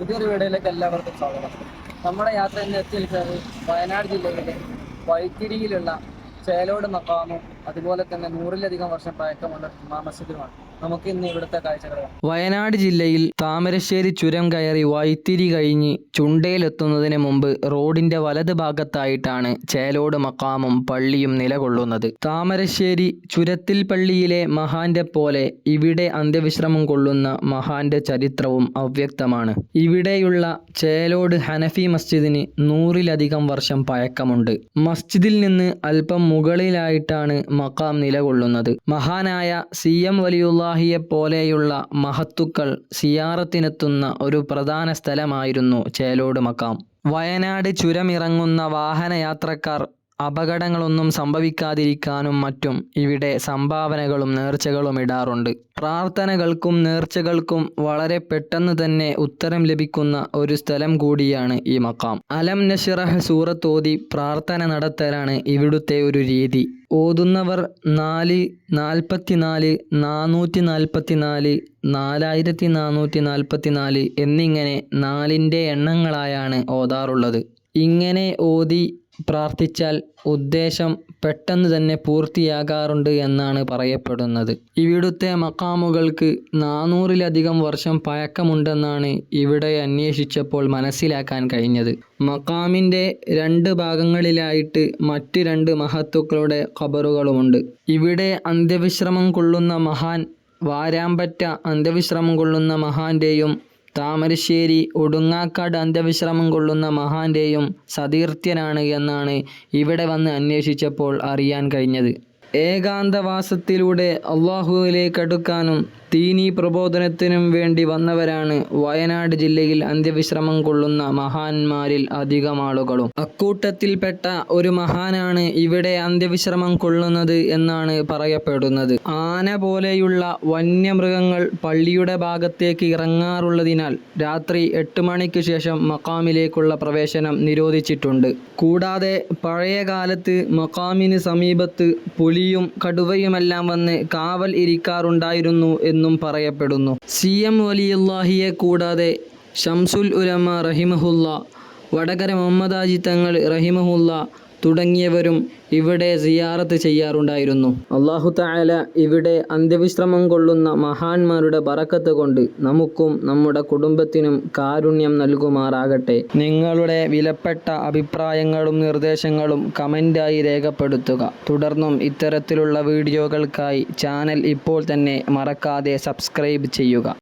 പുതിയൊരു വീഡിയോയിലേക്ക് എല്ലാവർക്കും സ്വാഗതം. നമ്മുടെ യാത്ര ഇന്ന് എത്തിയിരിക്കുന്നത് വയനാട് ജില്ലയിലെ വൈത്തിരിയിലുള്ള ചേലോട് മക്കാമും അതുപോലെ തന്നെ നൂറിലധികം വർഷം പഴക്കമുള്ള ജുമാ മസ്ജിദുമാണ് നമുക്ക് ഇന്ന് ഇവിടുത്തെ കാഴ്ചകൾ വയനാട് ജില്ലയിൽ താമരശ്ശേരി ചുരം കയറി വൈത്തിരി കഴിഞ്ഞ് ചുണ്ടയിലെത്തുന്നതിന് മുമ്പ് റോഡിന്റെ വലത് ഭാഗത്തായിട്ടാണ് ചേലോട് മക്കാമും പള്ളിയും നിലകൊള്ളുന്നത്. താമരശ്ശേരി ചുരത്തിൽ പള്ളിയിലെ മഹാന്റെ പോലെ ഇവിടെ അന്ത്യവിശ്രമം കൊള്ളുന്ന മഹാന്റെ ചരിത്രവും അവ്യക്തമാണ്. ഇവിടെയുള്ള ചേലോട് ഹനഫി മസ്ജിദിന് നൂറിലധികം വർഷം പഴക്കമുണ്ട്. മസ്ജിദിൽ നിന്ന് അല്പം മുകളിലായിട്ടാണ് മക്കാം നിലകൊള്ളുന്നത്. മഹാനായ സി എം വലിയുല്ലാഹിയെ പോലെയുള്ള മഹത്തുക്കൾ സിയാറത്തിനെത്തുന്ന ഒരു പ്രധാന സ്ഥലമായിരുന്നു ചേലോട് മക്കാം. വയനാട് ചുരമിറങ്ങുന്ന വാഹനയാത്രക്കാർ അപകടങ്ങളൊന്നും സംഭവിക്കാതിരിക്കാനും മറ്റും ഇവിടെ സംഭാവനകളും നേർച്ചകളും ഇടാറുണ്ട്. പ്രാർത്ഥനകൾക്കും നേർച്ചകൾക്കും വളരെ പെട്ടെന്ന് തന്നെ ഉത്തരം ലഭിക്കുന്ന ഒരു സ്ഥലം കൂടിയാണ് ഈ മക്കാം അലം നഷിറഹ് സൂറത്തോതി പ്രാർത്ഥന നടത്തലാണ് ഇവിടുത്തെ ഒരു രീതി. ഓതുന്നവർ നാല് നാൽപ്പത്തിനാല് നാനൂറ്റി നാൽപ്പത്തിനാല് നാലായിരത്തി നാനൂറ്റി നാൽപ്പത്തിനാല് എന്നിങ്ങനെ നാലിന്റെ എണ്ണങ്ങളായാണ് ഓതാറുള്ളത്. ഇങ്ങനെ ഓതി പ്രാർത്ഥിച്ചാൽ ഉദ്ദേശം പെട്ടെന്ന് തന്നെ പൂർത്തിയാകാറുണ്ട് എന്നാണ് പറയപ്പെടുന്നത്. ഇവിടുത്തെ മക്കാമുകൾക്ക് നാനൂറിലധികം വർഷം പഴക്കമുണ്ടെന്നാണ് ഇവിടെ അന്വേഷിച്ചപ്പോൾ മനസ്സിലാക്കാൻ കഴിഞ്ഞത്. മക്കാമിന്റെ രണ്ട് ഭാഗങ്ങളിലായിട്ട് മറ്റ് രണ്ട് മഹത്തുക്കളുടെ ഖബറുകളുമുണ്ട്. ഇവിടെ അന്ത്യവിശ്രമം കൊള്ളുന്ന മഹാൻ വാരാമ്പറ്റ അന്ത്യവിശ്രമം കൊള്ളുന്ന മഹാന്റെയും താമരശ്ശേരി ഒടുങ്ങാക്കാട് അന്ത്യവിശ്രമം കൊള്ളുന്ന മഹാന്റെയും സതീർത്ഥ്യനാണ് എന്നാണ് ഇവിടെ വന്ന് അന്വേഷിച്ചപ്പോൾ അറിയാൻ കഴിഞ്ഞത്. ഏകാന്തവാസത്തിലൂടെ അള്ളാഹുവിലേക്ക് അടുക്കാനും ദീനീ പ്രബോധനത്തിനും വേണ്ടി വന്നവരാണ് വയനാട് ജില്ലയിൽ അന്ത്യവിശ്രമം കൊള്ളുന്ന മഹാന്മാരിൽ അധികമാളുകളും അക്കൂട്ടത്തിൽപ്പെട്ട ഒരു മഹാനാണ് ഇവിടെ അന്ത്യവിശ്രമം കൊള്ളുന്നത് എന്നാണ് പറയപ്പെടുന്നത്. ആന പോലെയുള്ള വന്യമൃഗങ്ങൾ പള്ളിയുടെ ഭാഗത്തേക്ക് ഇറങ്ങാറുള്ളതിനാൽ രാത്രി എട്ട് മണിക്ക് ശേഷം മക്കാമിലേക്കുള്ള പ്രവേശനം നിരോധിച്ചിട്ടുണ്ട്. കൂടാതെ പഴയ കാലത്ത് മക്കാമിന് സമീപത്ത് പുലിയും കടുവയുമെല്ലാം വന്ന് കാവൽ ഇരിക്കാറുണ്ടായിരുന്നു എന്നും പറയപ്പെടുന്നു. സി എം വലിയുല്ലാഹിയെ കൂടാതെ ഷംസുൽ ഉലമ റഹിമഹുല്ല വടകര മുഹമ്മദാജി തങ്ങൾ റഹിമഹുല്ല തുടങ്ങിയവരും ഇവിടെ സിയാറത്ത് ചെയ്യാറുണ്ടായിരുന്നു. അള്ളാഹു തായാല ഇവിടെ അന്ത്യവിശ്രമം കൊള്ളുന്ന മഹാന്മാരുടെ ബറക്കത്ത് കൊണ്ട് നമുക്കും നമ്മുടെ കുടുംബത്തിനും കാരുണ്യം നൽകുമാറാകട്ടെ. നിങ്ങളുടെ വിലപ്പെട്ട അഭിപ്രായങ്ങളും നിർദ്ദേശങ്ങളും കമന്റായി രേഖപ്പെടുത്തുക. തുടർന്നും ഇത്തരത്തിലുള്ള വീഡിയോകൾക്കായി ചാനൽ ഇപ്പോൾ തന്നെ മറക്കാതെ സബ്സ്ക്രൈബ് ചെയ്യുക.